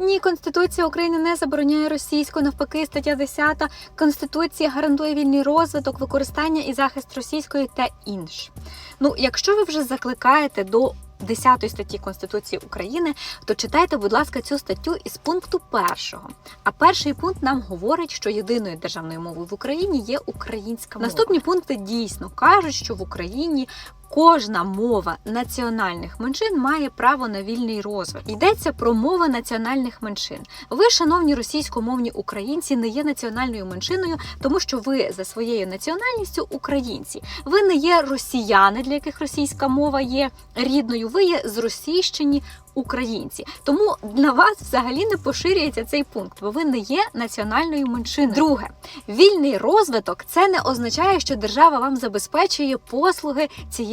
Ні, Конституція України не забороняє російську, навпаки, стаття 10 Конституція гарантує вільний розвиток, використання і захист російської та інше. Ну, якщо ви вже закликаєте до 10 статті Конституції України, то читайте, будь ласка, цю статтю із пункту першого. А перший пункт нам говорить, що єдиною державною мовою в Україні є українська мова. Наступні пункти дійсно кажуть, що в Україні кожна мова національних меншин має право на вільний розвиток. Йдеться про мови національних меншин. Ви, шановні російськомовні українці, не є національною меншиною, тому що ви за своєю національністю українці. Ви не є росіяни, для яких російська мова є рідною. Ви є зросійщені українці. Тому на вас взагалі не поширюється цей пункт, бо ви не є національною меншиною. Друге, вільний розвиток це не означає, що держава вам забезпечує послуги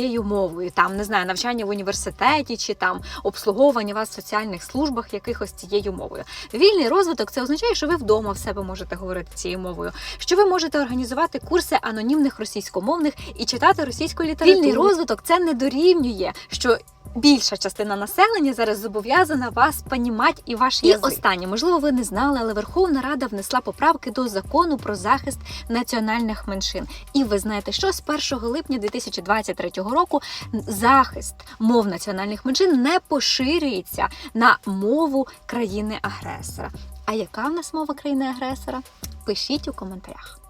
цією мовою. Там не знаю, навчання в університеті чи там обслуговування вас в соціальних службах якихось цією мовою. Вільний розвиток це означає, що ви вдома в себе можете говорити цією мовою, що ви можете організувати курси анонімних російськомовних і читати російською літературу. Вільний розвиток це не дорівнює, що більша частина населення зараз зобов'язана вас понімати і ваш і останнє, можливо, ви не знали, але Верховна Рада внесла поправки до закону про захист національних меншин. І ви знаєте, що з 1 липня 2023 року захист мов національних меншин не поширюється на мову країни-агресора. А яка в нас мова країни-агресора? Пишіть у коментарях.